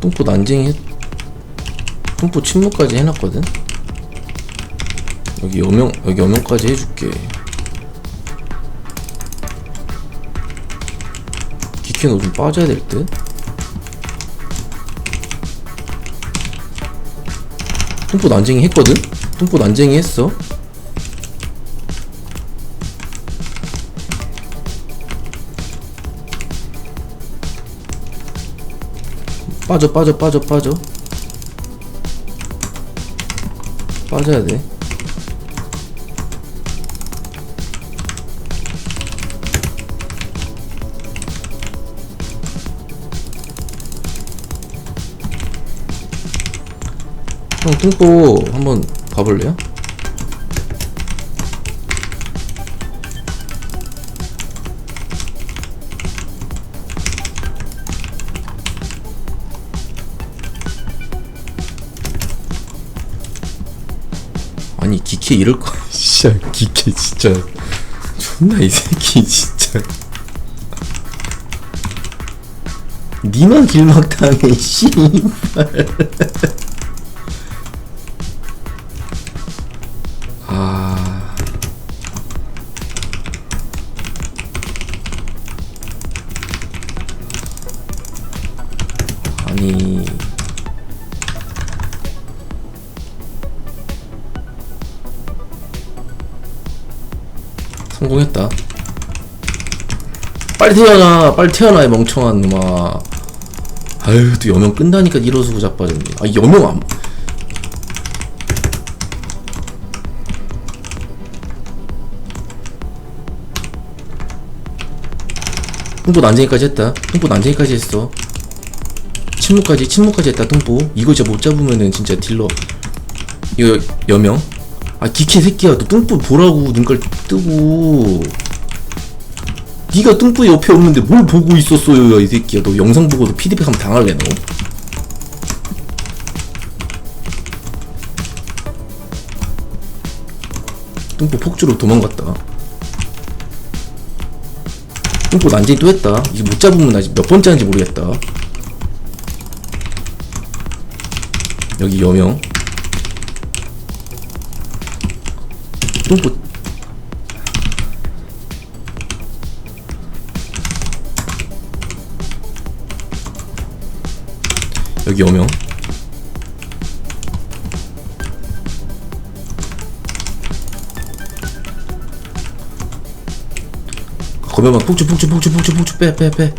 뚱보 난쟁이 했... 뚱보 침묵까지 해놨거든? 여기 여명 여기 여명까지 해줄게 기캐 너좀 빠져야 될 듯? 뚱보 난쟁이 했거든? 뚱보 난쟁이 했어 빠져 빠져 빠져 빠져 빠져야 돼 형 뚱보 한번 봐볼래요? 아니 기캐 이럴 거. 진짜 기캐 진짜. 존나 이 새끼 진짜. 니만 길막당해 씨발. 아. 아니 성공했다. 빨리 태어나, 빨리 태어나, 이 멍청한 놈아. 아유, 또 여명 끈다니까 일어서고 자빠졌네. 아, 여명 안. 뚱보 난쟁이까지 했다. 뚱보 난쟁이까지 했어. 침묵까지, 침묵까지 했다, 뚱보. 이거 진짜 못 잡으면은 진짜 딜러. 이거 여명. 아 기캐 새끼야 너 뚱뿌 보라고 눈깔 뜨고. 니가 뚱뿌 옆에 없는데 뭘 보고 있었어요 야, 이 새끼야. 너 영상 보고도 피드백 하면 당할래 너? 뚱뿌 폭주로 도망갔다. 뚱뿌 난쟁이 또 했다. 이거 못 잡으면 아직 몇 번째 하는지 모르겠다. 여기 여명 뚱뿌 여기 여명. 거면만 폭주 폭주 폭주 폭주 폭주 빼빼 빼.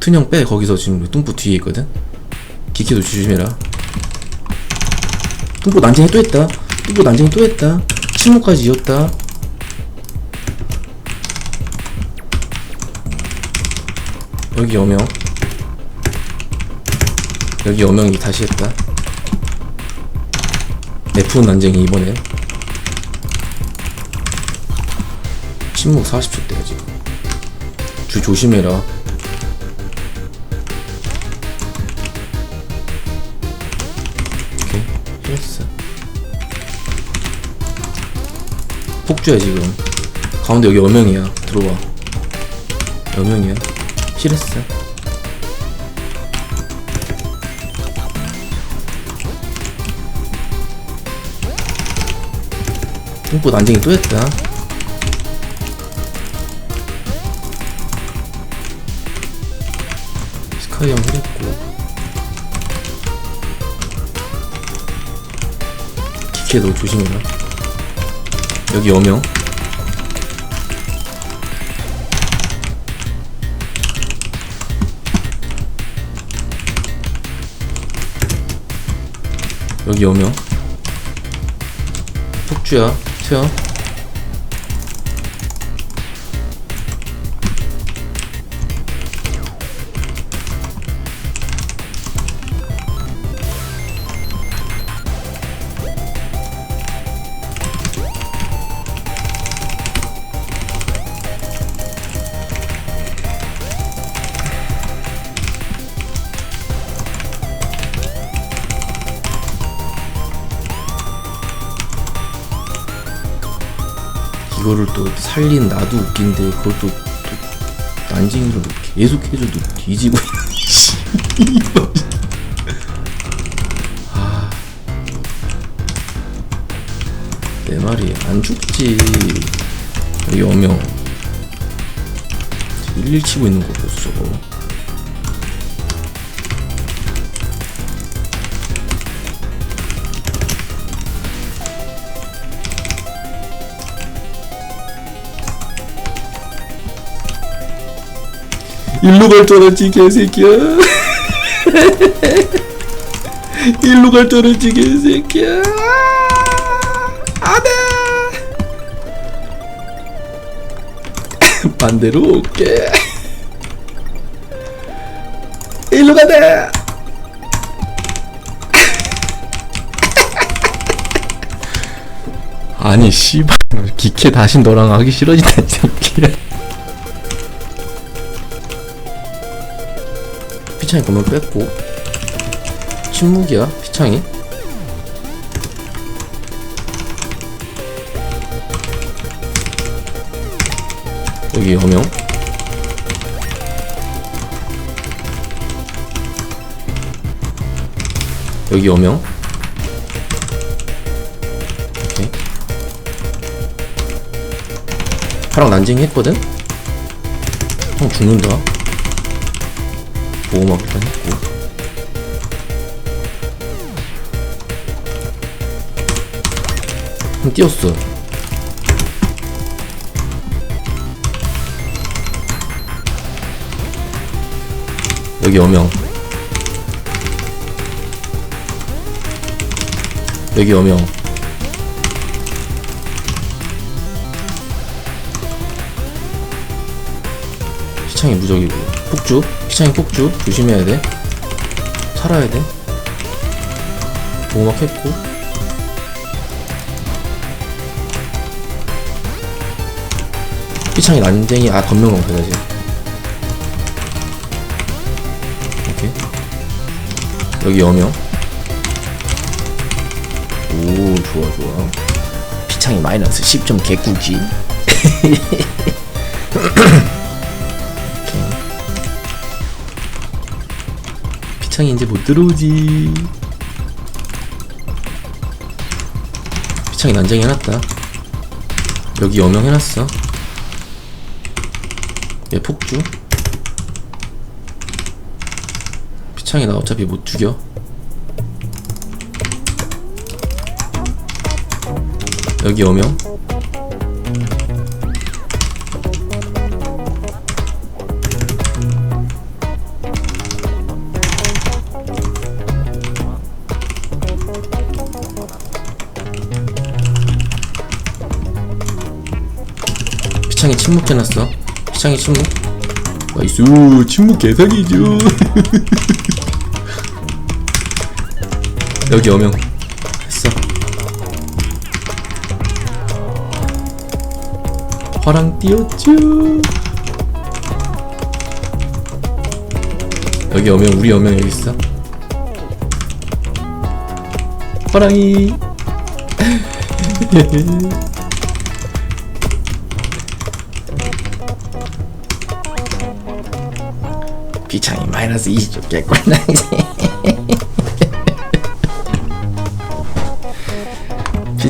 튼형 빼 거기서 지금 뚱뿌 뒤에 있거든 기키도 조심해라. 뚱보 난쟁이 또 했다. 뚱보 난쟁이 또 했다. 침묵까지 이었다. 여기 여명. 여기 여명이 다시 했다. 네프 난쟁이 이번에. 침묵 40초 때야 지금 주 조심해라 폭주야 지금. 가운데 여기 여명이야. 들어와. 여명이야. 힐했어. 뚱보 난쟁이 또 했다. 스카이 형 힐했고. 기캐 너 조심해라 여기 여명. 여기 여명. 폭주야 튀어 그거를 또 살린 나도 웃긴데 그걸 또, 또 난징이로 계속 해줘도 뒤지고 아. 내 말이 안 죽지. 어명. 11 치고 있는 거 보소 일로 갈 줄 알았지 개새끼야. 일로 갈 줄 알았지 개새끼야. 안돼 반대로 올게. 일로 가자 아니 씨발. 기캐 다시 너랑 하기 싫어진다 이 새끼야 피창이 그러면 뺐고. 침묵이야 피창이. 여기 여명. 여기 여명. 오케이. 파랑 난징 했거든? 형 죽는다 보호막 했고. 형 뛰었어 여기 어명. 여기 어명. 피창이 무적이고 폭주 피창이 폭주 조심해야 돼. 살아야 돼. 보호막 했고. 피창이 난쟁이 아 건명왕 배다지 오케이. 여기 여명. 오 좋아 좋아. 피창이 마이너스 10점 개꿀지 창이 이제 못 들어오지. 피창이 난쟁이 해놨다. 여기 여명 해놨어. 얘 폭주. 피창이 나 어차피 못 죽여. 여기 여명 침묵해놨어? 피창이 침묵? 나이스 침묵 개사기죠. 여기 어명. 했어. 화랑 띄었죠. 여기 어명 우리 어명 여기 있어? 화랑이 비창이 마이너스 20점 개꿀나이지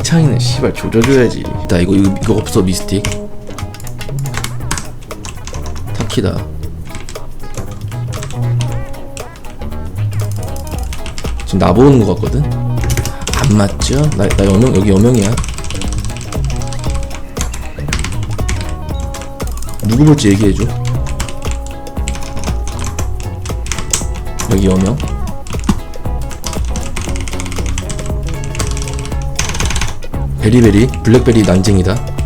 비창이는 씨발 조져줘야지. 나 이거 이거, 이거 없어 미스틱. 타키다. 지금 나보는 거 같거든? 안 맞죠? 나, 나 여명 여기 여명이야 누구 볼지 얘기해줘. 여기 여명. 베리베리 블랙베리 난쟁이다.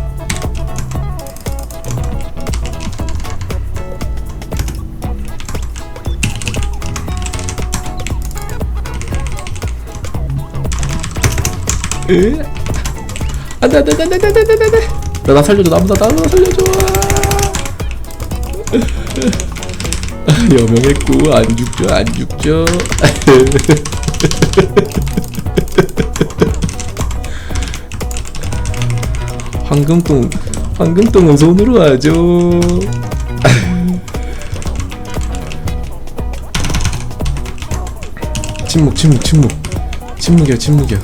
으 안돼 안돼 안돼 안돼 안돼 안돼 나나 살려줘 나보다 나나 살려줘 여명했고 안 죽죠 안 죽죠 황금똥 황금똥은 손으로 하죠. 침묵, 침묵, 침묵. 침묵이야, 침묵이야.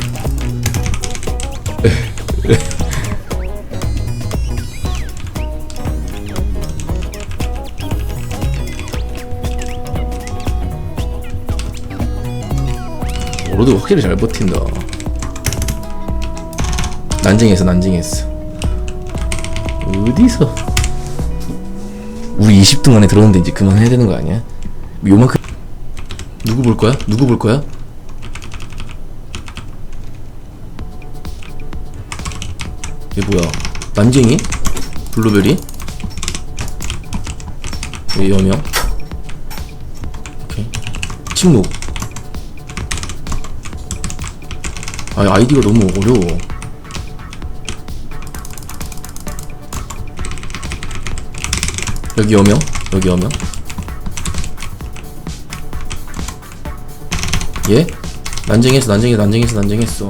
로드 확실히 잘 버틴다. 난징했어, 난징했어. 어디서? 우리 20등 안에 들어오는데 이제 그만해야 되는 거 아니야? 요만큼 누구 볼 거야? 누구 볼 거야? 얘 뭐야? 난쟁이? 블루베리? 얘 여명? 오케이 침묵 아 아이디가 너무 어려워. 여기 여명? 여기 여명? 예? 난쟁했어 난쟁했어 난쟁했어 난쟁했어.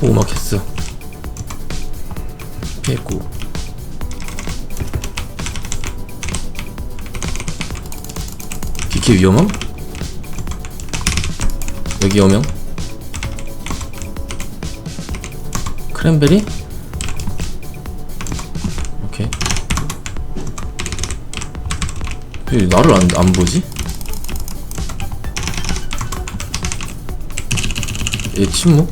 오 막혔어 비키 위험함? 여기 여명 크랜베리? 오케이 왜 나를 안, 안 보지? 얘 침묵?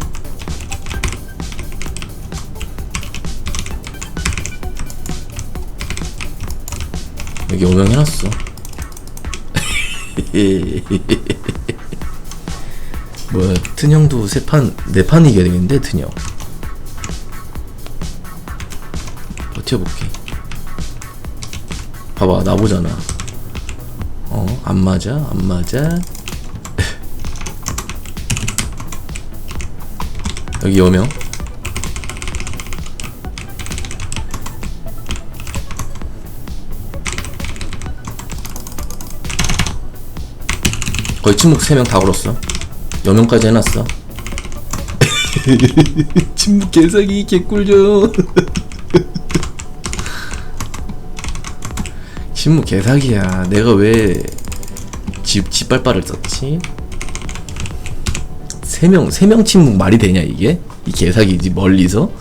여기 오명 해놨어 뭐야 튼형도 세판 네판 이겨야 되겠는데 튼형. 버텨볼게. 봐봐 나보잖아. 어 안 맞아 안 맞아. 여기 여명 거의 침묵 3명 다 걸었어 여명까지 해놨어 침묵 개사기 개꿀죠 침묵 개사기야 내가 왜 집, 집발바를 썼지? 3명, 3명 침묵 말이 되냐 이게? 이 개사기지 멀리서?